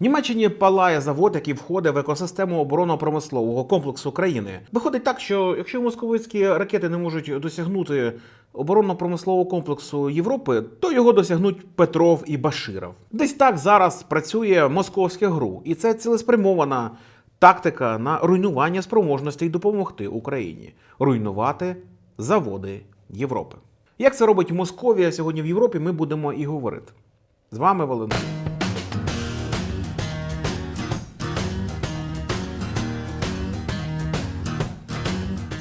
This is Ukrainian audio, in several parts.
В Німеччині палає завод, який входить в екосистему оборонно-промислового комплексу країни. Виходить так, що якщо московицькі ракети не можуть досягнути оборонно-промислового комплексу Європи, то його досягнуть Петров і Баширов. Десь так зараз працює московське ГРУ, і це цілеспрямована тактика на руйнування спроможностей допомогти Україні, руйнувати заводи Європи. Як це робить Московія сьогодні в Європі, ми будемо і говорити. З вами Валентин.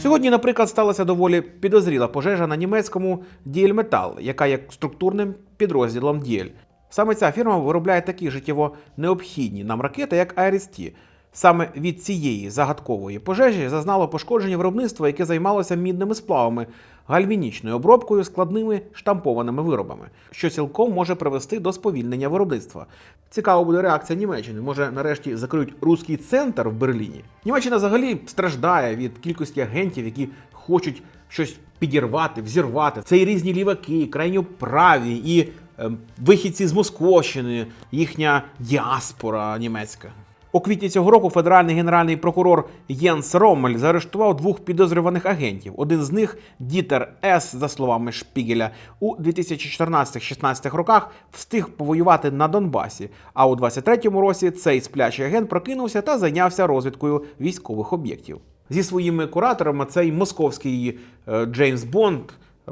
Сьогодні, наприклад, сталася доволі підозріла пожежа на німецькому Діельметал, яка є структурним підрозділом Діель. Саме ця фірма виробляє такі життєво необхідні нам ракети, як IRIS-T. Саме від цієї загадкової пожежі зазнало пошкодження виробництва, яке займалося мідними сплавами, гальвінічною обробкою, складними штампованими виробами, що цілком може привести до сповільнення виробництва. Цікава буде реакція Німеччини. Може, нарешті закриють руський центр в Берліні. Німеччина взагалі страждає від кількості агентів, які хочуть щось підірвати, взірвати. Це і різні ліваки, крайньоправі, і ем, вихідці з Московщини, їхня діаспора німецька. У квітні цього року федеральний генеральний прокурор Єнс Роммель заарештував двох підозрюваних агентів. Один з них Дітер С, за словами Шпігеля, у 2014-16 роках встиг повоювати на Донбасі. А у 23-му році цей сплячий агент прокинувся та зайнявся розвідкою військових об'єктів. Зі своїми кураторами цей московський е, Джеймс Бонд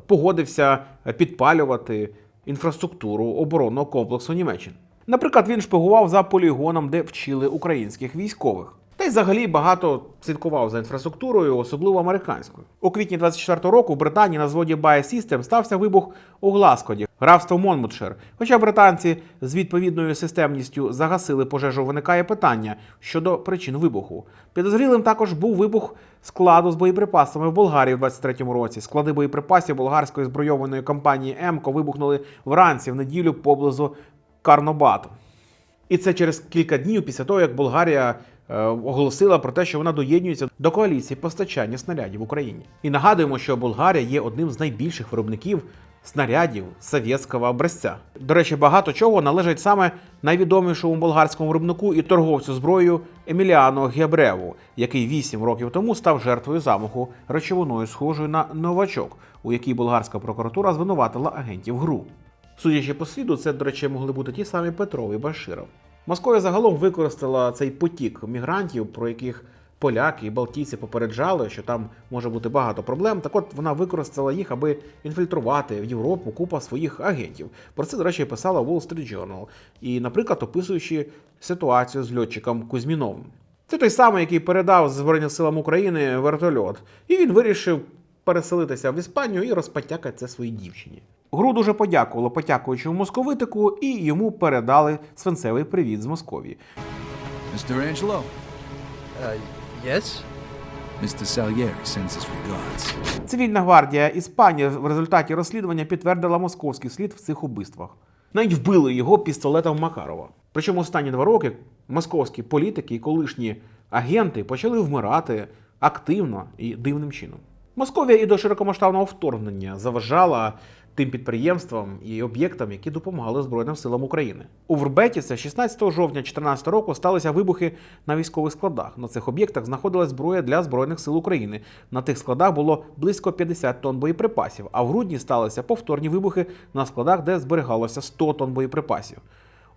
погодився підпалювати інфраструктуру оборонного комплексу Німеччини. Наприклад, він шпигував за полігоном, де вчили українських військових. Та й взагалі багато слідкував за інфраструктурою, особливо американською. У квітні 24-го року в Британії на зводі Bae System стався вибух у Гласкоді, графство Монмутшир. Хоча британці з відповідною системністю загасили пожежу, виникає питання щодо причин вибуху. Підозрілим також був вибух складу з боєприпасами в Болгарії в 23-му році. Склади боєприпасів болгарської збройованої компанії ЕМКО вибухнули вранці в неділю поблизу Карнобату. І це через кілька днів після того, як Болгарія е, оголосила про те, що вона доєднується до коаліції постачання снарядів в Україні. І нагадуємо, що Болгарія є одним з найбільших виробників снарядів совєтського образця. До речі, багато чого належить саме найвідомішому болгарському виробнику і торговцю зброєю Еміліану Гебреву, який 8 років тому став жертвою замаху речовиною, схожою на новачок, у якій болгарська прокуратура звинуватила агентів ГРУ. Судячи по сліду, це, до речі, могли бути ті самі Петров і Баширов. Московія загалом використала цей потік мігрантів, про яких поляки і балтійці попереджали, що там може бути багато проблем. Так от вона використала їх, аби інфільтрувати в Європу купа своїх агентів. Про це, до речі, писала Wall Street Journal. І, наприклад, описуючи ситуацію з льотчиком Кузьміновим. Це той самий, який передав Збройним силам України вертольот, і він вирішив переселитися в Іспанію і розпотякати це своїй дівчині. Гру дуже подякувало потякуючому московитику, і йому передали свинцевий привіт з Московії. Mr. Angelo, Uh, yes? Mr. Salieri sends his regards. Цивільна гвардія Іспанії в результаті розслідування підтвердила московський слід в цих убивствах. Навіть вбили його пістолетом Макарова. Причому останні два роки московські політики і колишні агенти почали вмирати активно і дивним чином. Московія і до широкомасштабного вторгнення заважала тим підприємствам і об'єктам, які допомагали Збройним силам України. У Вербетісе 16 жовтня 2014 року сталися вибухи на військових складах. На цих об'єктах знаходилась зброя для Збройних сил України. На тих складах було близько 50 тонн боєприпасів, а в грудні сталися повторні вибухи на складах, де зберігалося 100 тонн боєприпасів.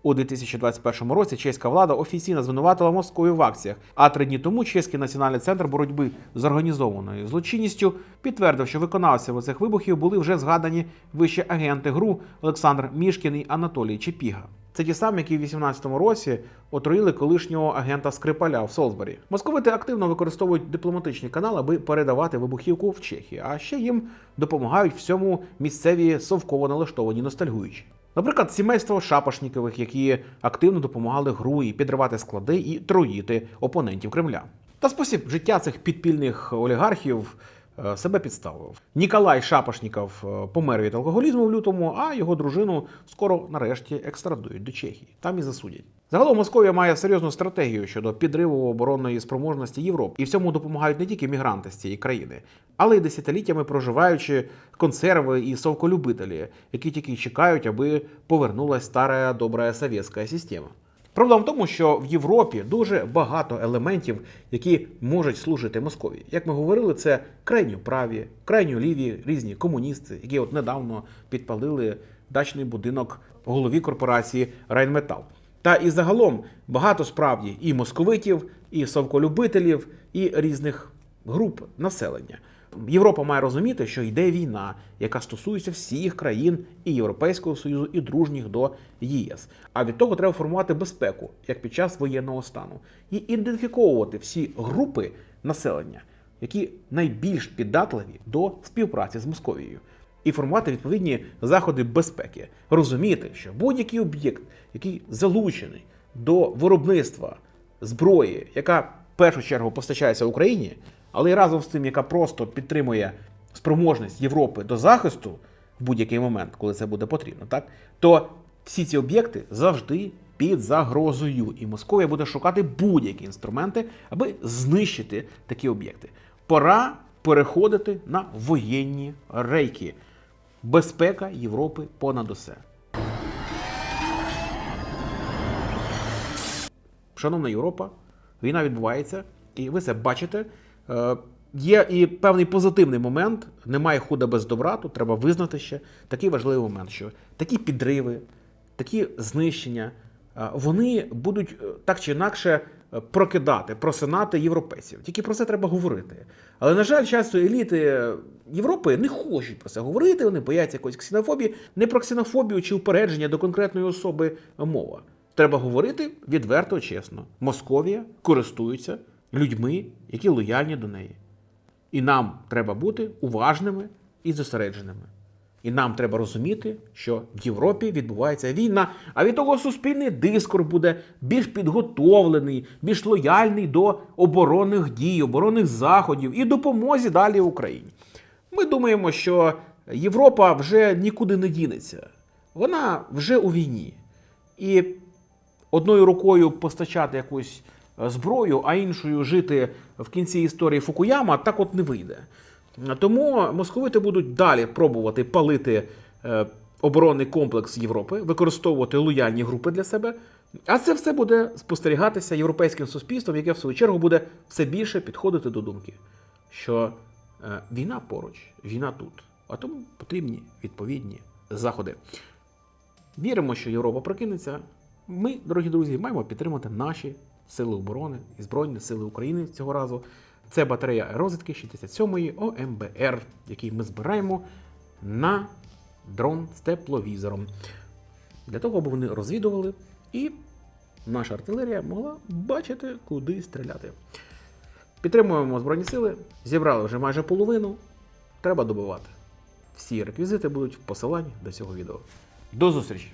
У 2021 році чеська влада офіційно звинуватила Московію в акціях. А три дні тому чеський національний центр боротьби з організованою злочинністю підтвердив, що виконавцями цих вибухів були вже згадані вище агенти ГРУ Олександр Мішкін і Анатолій Чепіга. Це ті самі, які в 18-му році отруїли колишнього агента Скрипаля в Солсбері. Московити активно використовують дипломатичні канали, аби передавати вибухівку в Чехію. А ще їм допомагають всьому місцеві совково налаштовані ностальгуючі. Наприклад, сімейство Шапошнікових, які активно допомагали груї підривати склади і троїти опонентів Кремля. Та спосіб життя цих підпільних олігархів себе підставив. Ніколай Шапошніков е, помер від алкоголізму в лютому, а його дружину скоро нарешті екстрадують до Чехії. Там і засудять. Загалом Московія має серйозну стратегію щодо підриву оборонної спроможності Європи, і в цьому допомагають не тільки мігранти з цієї країни, але й десятиліттями проживаючи консерви і совколюбителі, які тільки чекають, аби повернулась стара добра совєтська система. Проблема в тому, що в Європі дуже багато елементів, які можуть служити Московії. Як ми говорили, це крайньо праві, крайньо ліві різні комуністи, які от недавно підпалили дачний будинок голові корпорації Райнметал. Та і загалом багато справді і московитів, і совколюбителів, і різних груп населення. Європа має розуміти, що йде війна, яка стосується всіх країн і Європейського Союзу, і дружніх до ЄС. А від того треба формувати безпеку, як під час воєнного стану, і ідентифіковувати всі групи населення, які найбільш піддатливі до співпраці з Московією, і формувати відповідні заходи безпеки, розуміти, що будь-який об'єкт, який залучений до виробництва зброї, яка в першу чергу постачається Україні, але й разом з тим, яка просто підтримує спроможність Європи до захисту в будь-який момент, коли це буде потрібно, так то всі ці об'єкти завжди під загрозою, і Московія буде шукати будь-які інструменти, аби знищити такі об'єкти. Пора переходити на воєнні рейки. Безпека Європи понад усе. Шановна Європа, війна відбувається, і ви це бачите. Е, Є і певний позитивний момент, немає худа без добра, тут треба визнати ще такий важливий момент, що такі підриви, такі знищення, е, вони будуть е, так чи інакше прокидати, просинати європейців. Тільки про це треба говорити. Але, на жаль, часто еліти Європи не хочуть про це говорити, вони бояться якоїсь ксенофобії. Не про ксенофобію чи упередження до конкретної особи мова. Треба говорити відверто, чесно. Московія користується людьми, які лояльні до неї. І нам треба бути уважними і зосередженими. І нам треба розуміти, що в Європі відбувається війна, а від того суспільний дискурс буде більш підготовлений, більш лояльний до оборонних дій, оборонних заходів і допомозі далі Україні. Ми думаємо, що Європа вже нікуди не дінеться. Вона вже у війні. І одною рукою постачати якусь зброю, а іншою жити в кінці історії Фукуяма, так от не вийде. Тому московити будуть далі пробувати палити е, оборонний комплекс Європи, використовувати лояльні групи для себе. А це все буде спостерігатися європейським суспільством, яке в свою чергу буде все більше підходити до думки, що е, війна поруч, війна тут, а тому потрібні відповідні заходи. Віримо, що Європа прокинеться. Ми, дорогі друзі, маємо підтримати наші сили оборони і Збройні Сили України цього разу. Це батарея розвідки 67-ї ОМБР, який ми збираємо на дрон з тепловізором. Для того, аби вони розвідували і наша артилерія могла бачити, куди стріляти. Підтримуємо Збройні Сили. Зібрали вже майже половину. Треба добивати. Всі реквізити будуть в посиланні до цього відео. До зустрічі!